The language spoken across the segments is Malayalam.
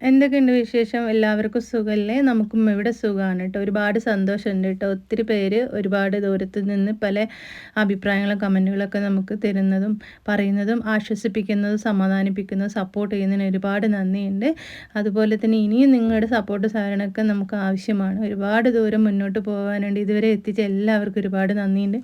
എന്തൊക്കെയുണ്ട് വിശേഷം? എല്ലാവർക്കും സുഖമല്ലേ നമുക്കും ഇവിടെ സുഖമാണ് കേട്ടോ. ഒരുപാട് സന്തോഷമുണ്ട് കേട്ടോ. ഒത്തിരി പേര് ഒരുപാട് ദൂരത്ത് നിന്ന് പല അഭിപ്രായങ്ങളും കമന്റുകളൊക്കെ നമുക്ക് തരുന്നതും പറയുന്നതും ആശ്വസിപ്പിക്കുന്നതും സമാധാനിപ്പിക്കുന്നതും സപ്പോർട്ട് ചെയ്യുന്നതിന് ഒരുപാട് നന്ദിയുണ്ട്. അതുപോലെ തന്നെ ഇനിയും നിങ്ങളുടെ സപ്പോർട്ട് സഹകരണമൊക്കെ നമുക്ക് ആവശ്യമാണ്. ഒരുപാട് ദൂരം മുന്നോട്ട് പോകാനുണ്ട്. ഇതുവരെ എത്തിച്ച എല്ലാവർക്കും ഒരുപാട് നന്ദിയുണ്ട്.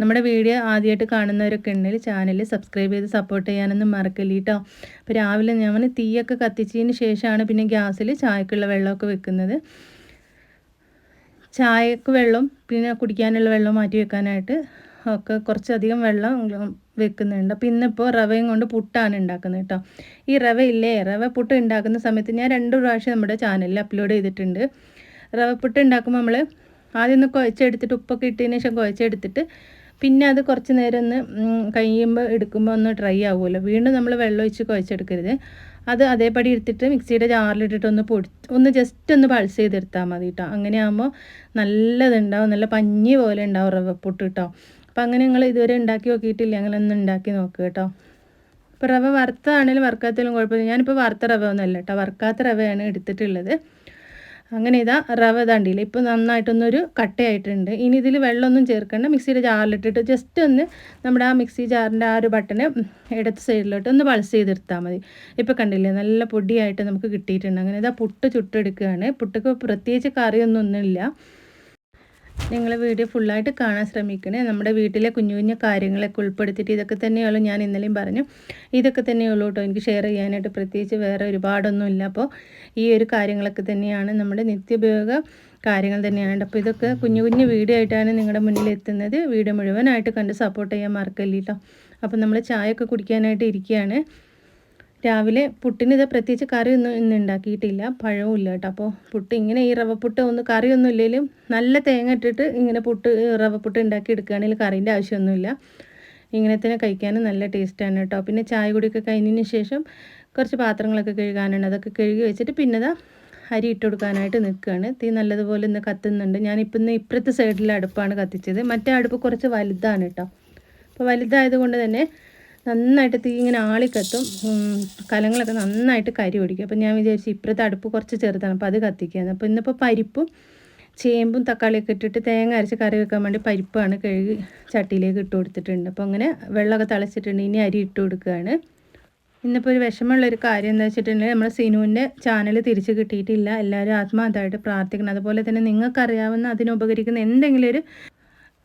നമ്മുടെ വീഡിയോ ആദ്യമായിട്ട് കാണുന്നവരൊക്കെ ഉണ്ടെങ്കിൽ ചാനൽ സബ്സ്ക്രൈബ് ചെയ്ത് സപ്പോർട്ട് ചെയ്യാനൊന്നും മറക്കല്ലേ കേട്ടോ അപ്പോൾ രാവിലെ ഞാൻ തീയൊക്കെ കത്തിച്ചതിന് ശേഷമാണ് പിന്നെ ഗ്യാസിൽ ചായക്കുള്ള വെള്ളമൊക്കെ വെക്കുന്നത്. ചായക്ക് വെള്ളം പിന്നെ കുടിക്കാനുള്ള വെള്ളം മാറ്റി വെക്കാനായിട്ട് ഒക്കെ കുറച്ചധികം വെള്ളം വെക്കുന്നുണ്ട്. അപ്പോൾ ഇന്നിപ്പോൾ റവയും കൊണ്ട് പുട്ടാണ് ഉണ്ടാക്കുന്നത് കേട്ടോ. ഈ റവ ഇല്ലേ? റവ പുട്ട് ഉണ്ടാക്കുന്ന സമയത്ത് ഞാൻ രണ്ട് പ്രാവശ്യം നമ്മുടെ ചാനലിൽ അപ്ലോഡ് ചെയ്തിട്ടുണ്ട്. റവ പുട്ട് ഉണ്ടാക്കുമ്പോൾ നമ്മൾ ആദ്യം ഒന്ന് കുഴച്ചെടുത്തിട്ട് ഉപ്പൊക്കെ ഇട്ടതിന് ശേഷം കുഴച്ചെടുത്തിട്ട് പിന്നെ അത് കുറച്ച് നേരം ഒന്ന് കഴിയുമ്പോൾ എടുക്കുമ്പോൾ ഒന്ന് ഡ്രൈ ആവുമല്ലോ. വീണ്ടും നമ്മൾ വെള്ളം ഒഴിച്ച് കുഴച്ചെടുക്കരുത്. അത് അതേപടി എടുത്തിട്ട് മിക്സിയുടെ ജാറിലിട്ടിട്ട് ഒന്ന് പൊടി ഒന്ന് ജസ്റ്റ് ഒന്ന് പൾസ് ചെയ്തെടുത്താൽ മതി കേട്ടോ അങ്ങനെ ആകുമ്പോൾ നല്ലതുണ്ടാവും. നല്ല പഞ്ഞി പോലെ ഉണ്ടാവും റവപ്പൊട്ട് കേട്ടോ അപ്പം അങ്ങനെ നിങ്ങൾ ഇതുവരെ ഉണ്ടാക്കി നോക്കിയിട്ടില്ല. അങ്ങനെ ഒന്ന് ഉണ്ടാക്കി നോക്കുക കേട്ടോ ഇപ്പോൾ റവ വറുത്തതാണെങ്കിലും വറുക്കാത്തതിലും കുഴപ്പമില്ല. ഞാനിപ്പോൾ വറുത്ത റവ ഒന്നുമല്ല കേട്ടോ വറുക്കാത്ത റവയാണ് എടുത്തിട്ടുള്ളത്. അങ്ങനെ ഇതാ റവ ഇതാണ്ടില്ല ഇപ്പോൾ നന്നായിട്ടൊന്നൊരു കട്ടയായിട്ടുണ്ട്. ഇനി ഇതിൽ വെള്ളമൊന്നും ചേർക്കേണ്ട. മിക്സിയുടെ ജാറിലിട്ടിട്ട് ജസ്റ്റ് ഒന്ന് നമ്മുടെ ആ മിക്സി ജാറിന്റെ ആ ഒരു ബട്ടണ് ഇടത്ത് സൈഡിലോട്ട് ഒന്ന് പൾസ് ചെയ്തെടുത്താൽ മതി. ഇപ്പോൾ കണ്ടില്ലേ നല്ല പൊടിയായിട്ട് നമുക്ക് കിട്ടിയിട്ടുണ്ട്. അങ്ങനെ ഇതാ പുട്ട് ചുട്ടെടുക്കുകയാണ്. പുട്ടൊക്കെ പ്രത്യേകിച്ച് കറിയൊന്നും ഒന്നുമില്ല. നിങ്ങൾ വീഡിയോ ഫുള്ളായിട്ട് കാണാൻ ശ്രമിക്കണേ. നമ്മുടെ വീട്ടിലെ കുഞ്ഞു കുഞ്ഞു കാര്യങ്ങളൊക്കെ ഉൾപ്പെടുത്തിയിട്ട് ഇതൊക്കെ തന്നെയുള്ളൂ ഞാൻ ഇന്നലെയും പറഞ്ഞു. ഇതൊക്കെ തന്നെയുള്ളൂ കേട്ടോ. എനിക്ക് ഷെയർ ചെയ്യാനായിട്ട് പ്രത്യേകിച്ച് വേറെ ഒരുപാടൊന്നുമില്ല. അപ്പോൾ ഈ ഒരു കാര്യങ്ങളൊക്കെ തന്നെയാണ് നമ്മുടെ നിത്യോപയോഗ കാര്യങ്ങൾ തന്നെയാണ്. അപ്പോൾ ഇതൊക്കെ കുഞ്ഞു കുഞ്ഞു വീഡിയോ ആയിട്ടാണ് നിങ്ങളുടെ മുന്നിൽ എത്തുന്നത്. വീഡിയോ മുഴുവനായിട്ട് കണ്ട് സപ്പോർട്ട് ചെയ്യാൻ മറക്കല്ലേ കേട്ടോ അപ്പോൾ നമ്മൾ ചായ ഒക്കെ കുടിക്കാനായിട്ട് ഇരിക്കുകയാണ്. രാവിലെ പുട്ടിന് ഇത് പ്രത്യേകിച്ച് കറിയൊന്നും ഇന്ന് ഉണ്ടാക്കിയിട്ടില്ല പഴവും ഇല്ല കേട്ടോ. അപ്പോൾ പുട്ട് ഇങ്ങനെ ഈ റവപ്പുട്ട് ഒന്ന് കറിയൊന്നും ഇല്ലെങ്കിലും നല്ല തേങ്ങ ഇട്ടിട്ട് ഇങ്ങനെ പുട്ട് റവപ്പുട്ട് ഉണ്ടാക്കി എടുക്കുകയാണെങ്കിൽ കറീന്റെ ആവശ്യമൊന്നുമില്ല. ഇങ്ങനെ തന്നെ കഴിക്കാനും നല്ല ടേസ്റ്റാണ് കേട്ടോ. പിന്നെ ചായ കുടിയൊക്കെ കഴിഞ്ഞതിന് ശേഷം കുറച്ച് പാത്രങ്ങളൊക്കെ കഴുകാനുണ്ട് അതൊക്കെ കഴുകി വെച്ചിട്ട് പിന്നെ ഇതാ അരി ഇട്ട് കൊടുക്കാനായിട്ട് നിൽക്കുകയാണ്. തീ നല്ലതുപോലെ ഇന്ന് കത്തുന്നുണ്ട്. ഞാനിപ്പോൾ ഇന്ന് ഇപ്പുറത്തെ സൈഡിലെ അടുപ്പാണ് കത്തിച്ചത്. മറ്റേ അടുപ്പ് കുറച്ച് വലുതാണ് കേട്ടോ. അപ്പോൾ വലുതായതുകൊണ്ട് തന്നെ നന്നായിട്ട് തീ ഇങ്ങനെ ആളിക്കത്തും കലങ്ങളൊക്കെ നന്നായിട്ട് കരി പിടിക്കും. അപ്പോൾ ഞാൻ വിചാരിച്ചു ഇപ്പുറത്തെ അടുപ്പ് കുറച്ച് ചെറുതാണ് അപ്പോൾ അത് കത്തിക്കുകയാണ് അപ്പോൾ ഇന്നിപ്പോൾ പരിപ്പും ചേമ്പും തക്കാളിയൊക്കെ ഇട്ടിട്ട് തേങ്ങ അരച്ച് കറി വെക്കാൻ വേണ്ടി പരിപ്പാണ് കഴുകി ചട്ടിയിലേക്ക് ഇട്ട് കൊടുത്തിട്ടുണ്ട്. അപ്പോൾ അങ്ങനെ വെള്ളമൊക്കെ തിളച്ചിട്ടുണ്ട് ഇനി അരി ഇട്ട് കൊടുക്കുകയാണ്. ഇന്നിപ്പോൾ ഒരു വിഷമമുള്ളൊരു കാര്യം എന്താ വെച്ചിട്ടുണ്ടെങ്കിൽ നമ്മുടെ സിനുവിന്റെ ചാനൽ തിരിച്ച് കിട്ടിയിട്ടില്ല. എല്ലാവരും ആത്മാർത്ഥമായിട്ട് പ്രാർത്ഥിക്കണം. അതുപോലെ തന്നെ നിങ്ങൾക്കറിയാവുന്ന അതിനുപകരിക്കുന്ന എന്തെങ്കിലും ഒരു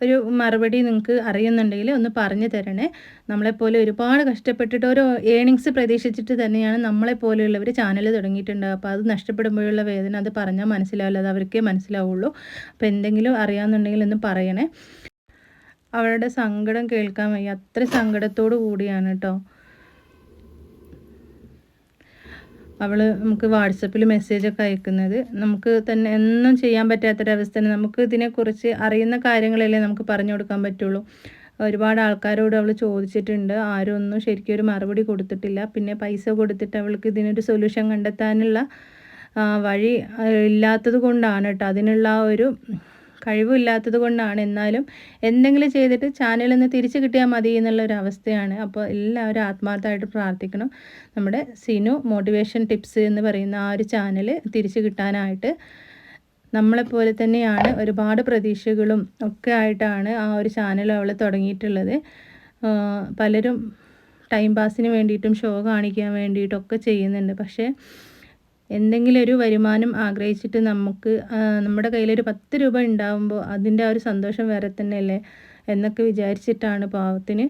ഒരു മറുപടി നിങ്ങൾക്ക് അറിയുന്നുണ്ടെങ്കിൽ ഒന്ന് പറഞ്ഞു തരണേ. നമ്മളെപ്പോലെ ഒരുപാട് കഷ്ടപ്പെട്ടിട്ട് ഓരോ ഏണിങ്സ് പ്രതീക്ഷിച്ചിട്ട് തന്നെയാണ് നമ്മളെപ്പോലെയുള്ളവർ ചാനൽ തുടങ്ങിയിട്ടുണ്ടാകുക അപ്പോൾ അത് നഷ്ടപ്പെടുമ്പോഴുള്ള വേദന അത് പറഞ്ഞാൽ മനസ്സിലാവില്ല അത് അവർക്കേ മനസ്സിലാവുള്ളൂ. അപ്പോൾ എന്തെങ്കിലും അറിയാമെന്നുണ്ടെങ്കിൽ ഒന്ന് പറയണേ. അവരുടെ സങ്കടം കേൾക്കാൻ വയ്യ. അത്ര സങ്കടത്തോടു കൂടിയാണ് കേട്ടോ അവൾ നമുക്ക് വാട്സപ്പിൽ മെസ്സേജൊക്കെ അയക്കുന്നത്. നമുക്ക് തന്നെ ഒന്നും ചെയ്യാൻ പറ്റാത്തൊരവസ്ഥയാണ് നമുക്ക് ഇതിനെക്കുറിച്ച് അറിയുന്ന കാര്യങ്ങളല്ലേ നമുക്ക് പറഞ്ഞു കൊടുക്കാൻ പറ്റുള്ളൂ. ഒരുപാട് ആൾക്കാരോട് അവൾ ചോദിച്ചിട്ടുണ്ട്. ആരും ഒന്നും ശരിക്കും ഒരു മറുപടി കൊടുത്തിട്ടില്ല. പിന്നെ പൈസ കൊടുത്തിട്ട് അവൾക്ക് ഇതിനൊരു സൊല്യൂഷൻ കണ്ടെത്താനുള്ള വഴി ഇല്ലാത്തത് കൊണ്ടാണ് കേട്ടോ. അതിനുള്ള ഒരു കഴിവില്ലാത്തത് കൊണ്ടാണ്. എന്നാലും എന്തെങ്കിലും ചെയ്തിട്ട് ചാനലിൽ നിന്ന് തിരിച്ചു കിട്ടിയാൽ മതി എന്നുള്ള ഒരു അവസ്ഥയാണ്. അപ്പോൾ എല്ലാവരും ആത്മാർത്ഥമായിട്ട് പ്രാർത്ഥിക്കണം. നമ്മുടെ സിനു മോട്ടിവേഷൻ ടിപ്സ് എന്ന് പറയുന്ന ആ ഒരു ചാനൽ തിരിച്ചു കിട്ടാനായിട്ട് നമ്മളെപ്പോലെ തന്നെയാണ് ഒരുപാട് പ്രതീക്ഷകളും ഒക്കെ ആയിട്ടാണ് ആ ഒരു ചാനൽ അവൾ തുടങ്ങിയിട്ടുള്ളത്. പലരും ടൈം പാസിന് വേണ്ടിയിട്ടും ഷോ കാണിക്കാൻ വേണ്ടിയിട്ടൊക്കെ ചെയ്യുന്നുണ്ട്. പക്ഷേ എന്തെങ്കിലും ഒരു വരുമാനം ആഗ്രഹിച്ചിട്ട് നമുക്ക് നമ്മുടെ കയ്യിലൊരു പത്ത് രൂപ ഉണ്ടാകുമ്പോൾ അതിന്റെ ആ ഒരു സന്തോഷം വേറെ തന്നെയല്ലേ എന്നൊക്കെ വിചാരിച്ചിട്ടാണ് പാവത്തിന്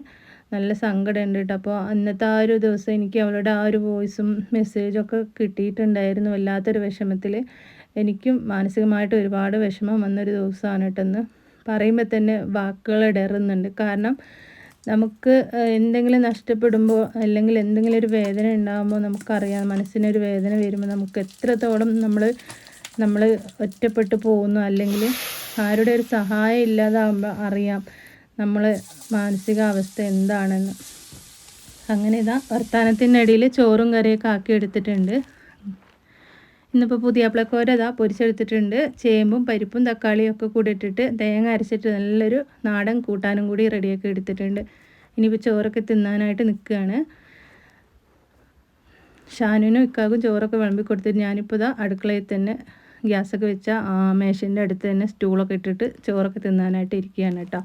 നല്ല സങ്കടമുണ്ട് കേട്ടോ. അപ്പോൾ അന്നത്തെ ആ ഒരു ദിവസം എനിക്ക് അവളുടെ ആ ഒരു വോയിസും മെസ്സേജും ഒക്കെ കിട്ടിയിട്ടുണ്ടായിരുന്നു വല്ലാത്തൊരു വിഷമത്തിൽ. എനിക്കും മാനസികമായിട്ട് ഒരുപാട് വിഷമം വന്നൊരു ദിവസമാണ് കേട്ടെന്ന് പറയുമ്പോൾ തന്നെ വാക്കുകൾ ഇടറുന്നുണ്ട്. കാരണം നമുക്ക് എന്തെങ്കിലും നഷ്ടപ്പെടുമ്പോൾ അല്ലെങ്കിൽ എന്തെങ്കിലും ഒരു വേദന ഉണ്ടാകുമ്പോൾ നമുക്കറിയാം മനസ്സിനൊരു വേദന വരുമ്പോൾ നമുക്ക് എത്രത്തോളം നമ്മൾ നമ്മൾ ഒറ്റപ്പെട്ടു പോകുന്നു അല്ലെങ്കിൽ ആരുടെ ഒരു സഹായം ഇല്ലാതാകുമ്പോൾ അറിയാം നമ്മൾ മാനസികാവസ്ഥ എന്താണെന്ന്. അങ്ങനെ ഇതാ വർത്തമാനത്തിനിടയിൽ ചോറും കറിയൊക്കെ ആക്കി എടുത്തിട്ടുണ്ട് ഇന്നിപ്പോൾ പുതിയ പ്ലക്കോര ഇതാ പൊരിച്ചെടുത്തിട്ടുണ്ട്. ചേമ്പും പരിപ്പും തക്കാളിയും ഒക്കെ കൂടി ഇട്ടിട്ട് തേങ്ങ അരച്ചിട്ട് നല്ലൊരു നാടൻ കൂട്ടാനും കൂടി റെഡിയാക്കി എടുത്തിട്ടുണ്ട്. ഇനിയിപ്പോൾ ചോറൊക്കെ തിന്നാനായിട്ട് നിൽക്കുകയാണ് ഷാനുവിനും ഇക്കാക്കും ചോറൊക്കെ വിളമ്പി കൊടുത്തിട്ട് ഞാനിപ്പോൾ ഇതാ അടുക്കളയിൽ തന്നെ ഗ്യാസൊക്കെ വെച്ച ആ മേശന്റെ അടുത്ത് തന്നെ സ്റ്റൂളൊക്കെ ഇട്ടിട്ട് ചോറൊക്കെ തിന്നാനായിട്ട് ഇരിക്കുകയാണ് കേട്ടോ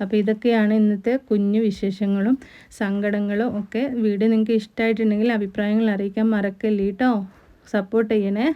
അപ്പോൾ ഇതൊക്കെയാണ് ഇന്നത്തെ കുഞ്ഞു വിശേഷങ്ങളും സങ്കടങ്ങളും ഒക്കെ. വീട് നിങ്ങൾക്ക് ഇഷ്ടമായിട്ടുണ്ടെങ്കിൽ അഭിപ്രായങ്ങൾ അറിയിക്കാൻ മറക്കല്ലേ കേട്ടോ സപ്പോർട്ട് ചെയ്യണേ.